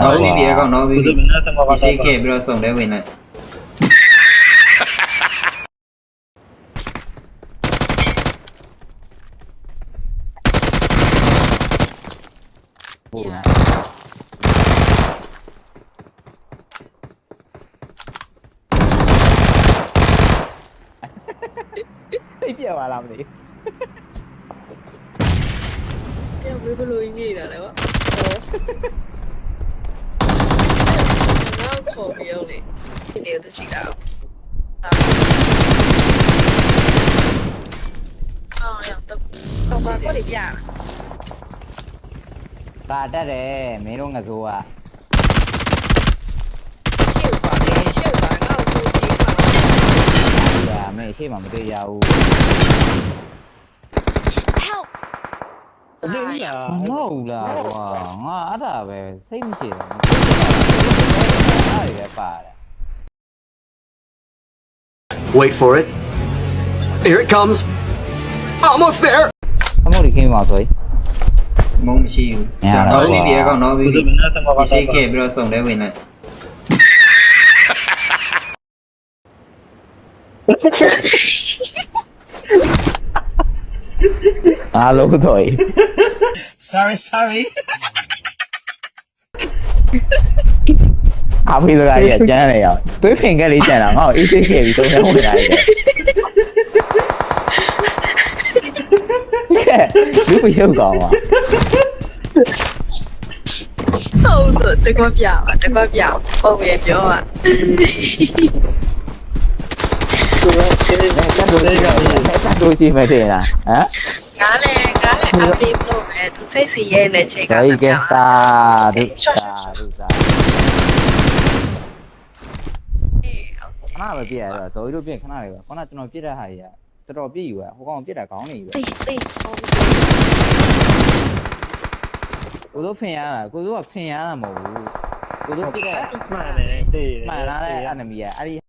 Nó đi bia còn nó bị Isi kể bro xong đấy mình này Yeah. Cái gì mà làm gì? เดี๋ยวไม่รู้ยังไงแล้วอะ မသိ။ပြောဘယ်လိုကြီးနေတာလဲကွာ။ဟော။ငါ့ကိုခေါ်ပြောလေ။ဒီနေ့တော့ရှိတာ။အော်ရောက်တော့တော့ဘာကိုပြရကာတက်တယ်မင်းတို့ငစိုးကရှေ့ပါလေရှေ့ပါငါ့ကိုကြည့်ပါဒီကမင်းရှေ့မှာမတွေ့ရဘူးလေးရမဟုတ်ဘူးလားကွာငါအဲ့ဒါပဲစိတ်မရှိဘူး Wait for it. Here it comes. Almost there. အမို့ဒီခင်းမှာဆိုရင် မုံမရှိဘူး ညာ နော်ပြီးပြီအကောင်နော် ဘု ပြီးပြီ ရားမင်းသမဘာ ဒီစိတ်ခဲ့ပြီးတော့စုံလဲဝင်လိုက် အားလုံးဆိုရင် sorry sorry အဖေစကားကြီးကျန်းနေရအောင်သွေးဖင်ကလေးကျန်တာငါ့ကိုအေးစိတ်ခဲ့ပြီးသုံးနေဝင်လာတယ်ကဲလူမရုပ်ကောင်ပါဟုတ်ဆိုတကွပြပါတကွပြပုံရပြောอ่ะတက်လို့ရှိတယ်တက်လို့ရှိမှတင်လားဟမ်ငါလည်းငါလည်းအပေးလို့ပဲသူစိတ်စီရဲတဲ့ချိန်ကဒါကြီးကဲသာဒုသာဒုသာ ခဏပဲပြည့်ရတော့ဇော်ကြီးတို့ပြည့်ခဏလေးပဲခုနကျွန်တော်ပြည့်တဲ့ဟာကြီးကတော်တော်ပြည့်ယူရဟိုကောင်ပြည့်တာခေါင်းနေပြီပဲသိသိဟုတ်ကိုတို့ဖင်ရတာကိုတို့ကဖင်ရတာမဟုတ်ဘူးကိုတို့ပြည့်တဲ့မှန်တယ်တေးမှန်လားတဲ့ enemy ကအဲ့ဒီ